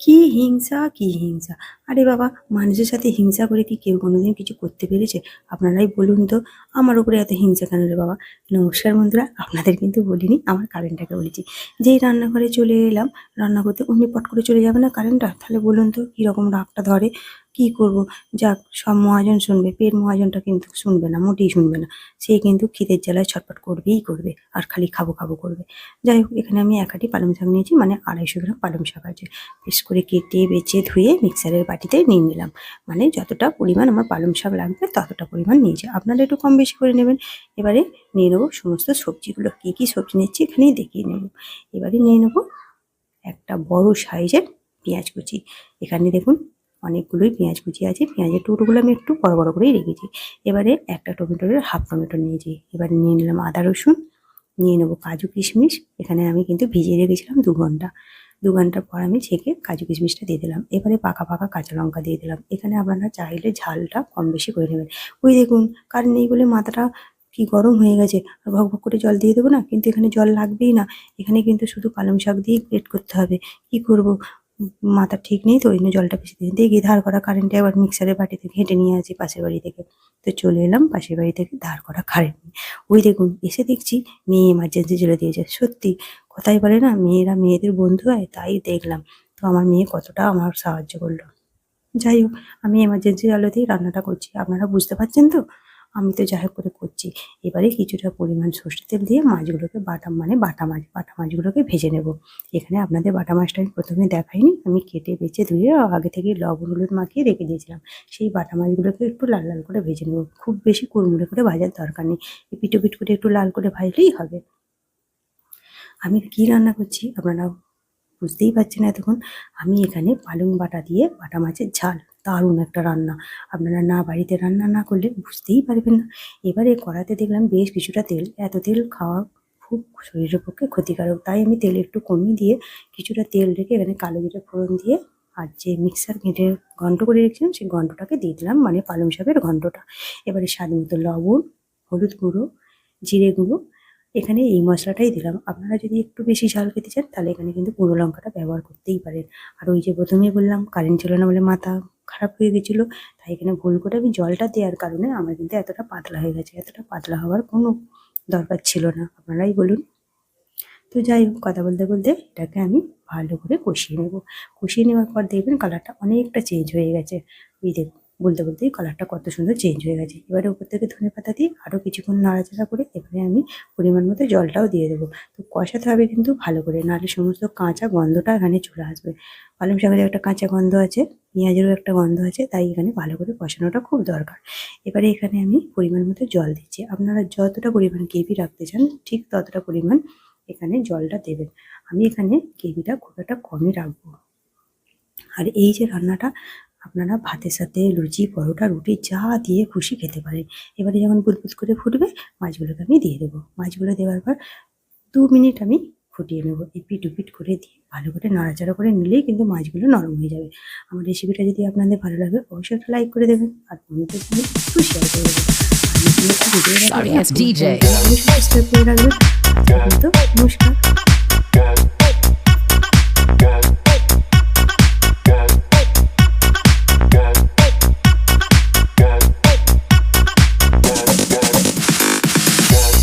কি হিংসা কি হিংসা? আরে বাবা, মানুষের সাথে হিংসা করে কি কেউ কোনোদিন কিছু করতে পেরেছে? আপনারাই বলুন তো, আমার উপরে এত হিংসা কেন রে বাবা? নমস্কার বন্ধুরা, আপনাদের কিন্তু বলিনি, আমার কারেন্টটাকে বলেছি। যেই রান্নাঘরে চলে এলাম, রান্না করতে অমনি পট করে চলে যাবে না কারেন্টটা তাহলে বলুন তো, কীরকম রাগটা ধরে? কি করব? যাক, সব মহাজন শুনবে, পেট মহাজনটা কিন্তু শুনবে না, মোটেই শুনবে না। সে কিন্তু খিদের জ্বালায় ছটপট করবেই করবে, আর খালি খাব খাব করবে। যাই হোক, এখানে আমি একাটি পালং শাক নিয়েছি মানে আড়াইশো গ্রাম পালং শাক আছে। বেশ করে কেটে, বেছে, ধুয়ে মিক্সারের বাটিতে নিয়ে নিলাম। মানে যতটা পরিমাণ আমার পালং শাক লাগবে, ততটা পরিমাণ নিয়েছি আপনারা একটু কম বেশি করে নেবেন। এবারে নিয়ে নেব সমস্ত সবজিগুলো। কী কী সবজি নিচ্ছি এখানেই দেখিয়ে নেব। এবারে নিয়ে নেব একটা বড় সাইজের পেঁয়াজ কুচি। এখানে দেখুন অনেকগুলোই পেঁয়াজ কুচি আছে। পেঁয়াজের টুকরোগুলো আমি একটু বড় বড় করেই রেখেছি। এবারে একটা টমেটোর হাফ টমেটো নিয়েছি। এবারে নিয়ে নিলাম আদা, রসুন, নিয়ে নেব কাজু, কিশমিশ। এখানে আমি কিন্তু ভিজিয়ে রেখেছিলাম দু ঘণ্টা। দু ঘণ্টার পর আমি ছেঁকে কাজু, কিশমিশটা দিয়ে দিলাম। এবারে পাকা পাকা কাঁচা লঙ্কা দিয়ে দিলাম। এখানে আপনারা চাইলে ঝালটা কম বেশি করে নেবেন। ওই দেখুন কারেন্ট নেই বলে মাথাটা কি গরম হয়ে গেছে। আর ভক ভক করে জল দিয়ে দেবো না? কিন্তু এখানে জল লাগবেই না। এখানে কিন্তু শুধু পালং শাক দিয়েই গ্রেট করতে হবে। কি করব? মাথা ঠিক নেই তো, ওই জন্য জলটা বেশি দিয়ে দেখি ধার করা কারেন্টে আবার মিক্সারের বাটিতে হেঁটে নিয়ে আসি পাশের বাড়ি থেকে। তো চলে এলাম পাশের বাড়ি থেকে ধার করা কারেন্ট নিয়ে। ওই দেখুন, এসে দেখছি মেয়ে এমার্জেন্সি চলে দিয়েছে। সত্যি, কথাই বলে না, মেয়েরা মেয়েদের বন্ধু হয়, তাই দেখলাম। তো আমার মেয়ে কতটা আমার সাহায্য করল। যাই হোক, আমি এমার্জেন্সি আলোতেই রান্নাটা করছি। আপনারা বুঝতে পারছেন তো? আমি তো যাই করে করছি। এবারে কিছুটা পরিমাণ সর্ষে তেল দিয়ে মাছগুলোকে বাটা মানে বাটা মাছ, বাটা মাছগুলোকে ভেজে নেব। এখানে আপনাদের বাটা মাছটা আমি প্রথমে দেখাইনি, আমি কেটে বেছে ধুয়ে আগে থেকে লবণ, হলুদ মাখিয়ে রেখে দিয়েছিলাম। সেই বাটা মাছগুলোকে একটু লাল লাল করে ভেজে নেব। খুব বেশি কুড়মুড়ে করে ভাজার দরকার নেই। পিটো পিট করে একটু লাল করে ভাজলেই হবে। আমি কি রান্না করছি আপনারা বুঝতেই পারছেন এতক্ষণ। আমি এখানে পালং বাটা দিয়ে বাটা মাছের ঝাল দারুণ একটা রান্না। আপনারা না বাড়িতে রান্না না করলে বুঝতেই পারবেন না। এবারে কড়াতে দেখলাম বেশ কিছুটা তেল। এত তেল খাওয়া খুব শরীরের পক্ষে ক্ষতিকারক। তাই আমি তেল একটু কমিয়ে দিয়ে কিছুটা তেল রেখে এখানে কালো জিরে ফোড়ন দিয়ে আর যে মিক্সার ঘেঁটে ঘন্ট করে রেখেছিলাম, সেই ঘন্টটাকে দিয়ে দিলাম মানে পালং শাকের ঘন্টটা। এবারে স্বাদ মতো লবণ, হলুদ গুঁড়ো, জিরে গুঁড়ো, এখানে এই মশলাটাই দিলাম। আপনারা যদি একটু বেশি ঝাল খেতে চান, তাহলে এখানে কিন্তু গুঁড়ো লঙ্কাটা ব্যবহার করতেই পারেন। আর ওই যে প্রথমেই বললাম, কারেন্ট ছিল না বলে মাথা খারাপ হয়ে গেছিল, তাই এখানে ভুল করে আমি জলটা দেওয়ার কারণে আমার কিন্তু এতটা পাতলা হয়ে গেছে, এতটা পাতলা হওয়ার কোনো দরকার ছিল না, আপনারাই বলুন। তো যাই হোক, কথা বলতে বলতে এটাকে আমি ভালো করে কষিয়ে নেব। কষিয়ে নেওয়ার পর দেখবেন কালারটা অনেকটা চেঞ্জ হয়ে গেছে। ওই দেখুন বলতে বলতেই কালারটা কত সুন্দর চেঞ্জ হয়ে গেছে। এবারে উপর থেকে ধনে পাতা দিয়ে আরও কিছুক্ষণ নাড়াচাড়া করে এবারে আমি পরিমাণ মতো জলটাও দিয়ে দেবো। তো কষাতে হবে কিন্তু ভালো করে, নাহলে সমস্ত কাঁচা গন্ধটা এখানে চলে আসবে। পালং শাকের একটা কাঁচা গন্ধ আছে, পেঁয়াজেরও একটা গন্ধ আছে, তাই এখানে ভালো করে কষানোটা খুব দরকার। এবারে এখানে আমি পরিমাণ মতো জল দিচ্ছি। আপনারা যতটা পরিমাণ গ্রেভি রাখতে চান, ঠিক ততটা পরিমাণ এখানে জলটা দেবেন। আমি এখানে গ্রেভিটা খুব একটা কমই রাখব। আর এই যে রান্নাটা আপনারা ভাতের সাথে লুচি পরোটা রুটি যা দিয়ে খুশি খেতে পারেন। এবারে যখন বুদবুদ করে ফুটবে মাছগুলোকে আমি দিয়ে দেবো। মাছগুলো দেওয়ার পর দু মিনিট আমি ফুটিয়ে নেব। এপিট উপিট করে দিয়ে ভালো করে নাড়াচাড়া করে নিলেই কিন্তু মাছগুলো নরম হয়ে যাবে। আমার রেসিপিটা যদি আপনাদের ভালো লাগে অবশ্যই একটা লাইক করে দেবেন আর বন্ধুদের সঙ্গে একটু শেয়ার করে দেবেন। আর ভিডিও নমস্কার।